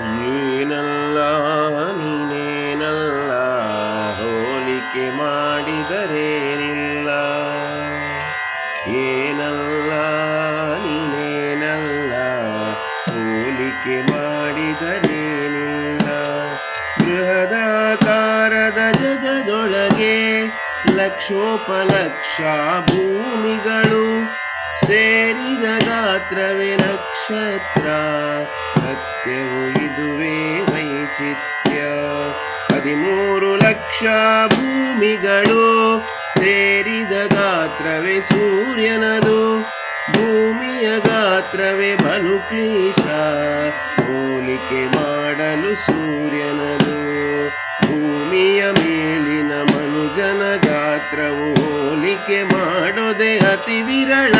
ಏನಲ್ಲ ನೀನೇನಲ್ಲ, ಹೋಲಿಕೆ ಮಾಡಿದರೇನಿಲ್ಲ. ಏನಲ್ಲ, ನೀನೇನಲ್ಲ, ಹೋಲಿಕೆ ಮಾಡಿದರೇನಿಲ್ಲ. ಬೃಹದಾಕಾರದ ಜಗದೊಳಗೆ ಲಕ್ಷೋಪಲಕ್ಷ ಭೂಮಿಗಳು ಸೇರಿದ ಗಾತ್ರವೇ ನಕ್ಷತ್ರ. ಸತ್ಯವು ಇದುವೇ ವೈಚಿತ್ಯ. ಹದಿಮೂರು ಲಕ್ಷ ಭೂಮಿಗಳು ಸೇರಿದ ಗಾತ್ರವೇ ಸೂರ್ಯನದು. ಭೂಮಿಯ ಗಾತ್ರವೇ ಬಲು ಕ್ಲೀಶ ಹೋಲಿಕೆ ಮಾಡಲು ಸೂರ್ಯನದು. ಭೂಮಿಯ ಮೇಲಿನ ಮನುಜನ ಗಾತ್ರವು ಹೋಲಿಕೆ ಮಾಡೋದೆ ಅತಿ ವಿರಳ.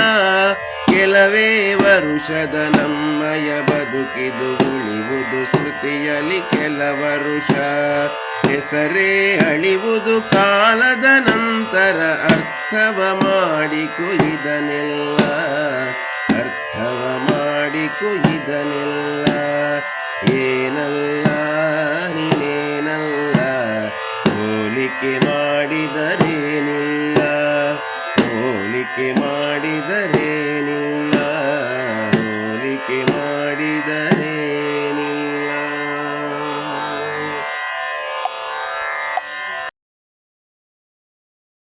ಕೆಲವೇ ವರುಷದ ನಮ್ಮಯ ಬದುಕಿದು ಉಳಿವುದು ಸ್ಮೃತಿಯಲ್ಲಿ ಕೆಲ ವರುಷ ಹೆಸರೇ ಅಳಿವುದು ಕಾಲದ ನಂತರ ಅರ್ಥವ ಮಾಡಿ ಕುಯ್ದನೆಲ್ಲ ಅರ್ಥವ ಮಾಡಿ ಕುಯ್ದನೆಲ್ಲ ಏನಲ್ಲ, ನೀನೇನಲ್ಲ, ಹೋಲಿಕೆ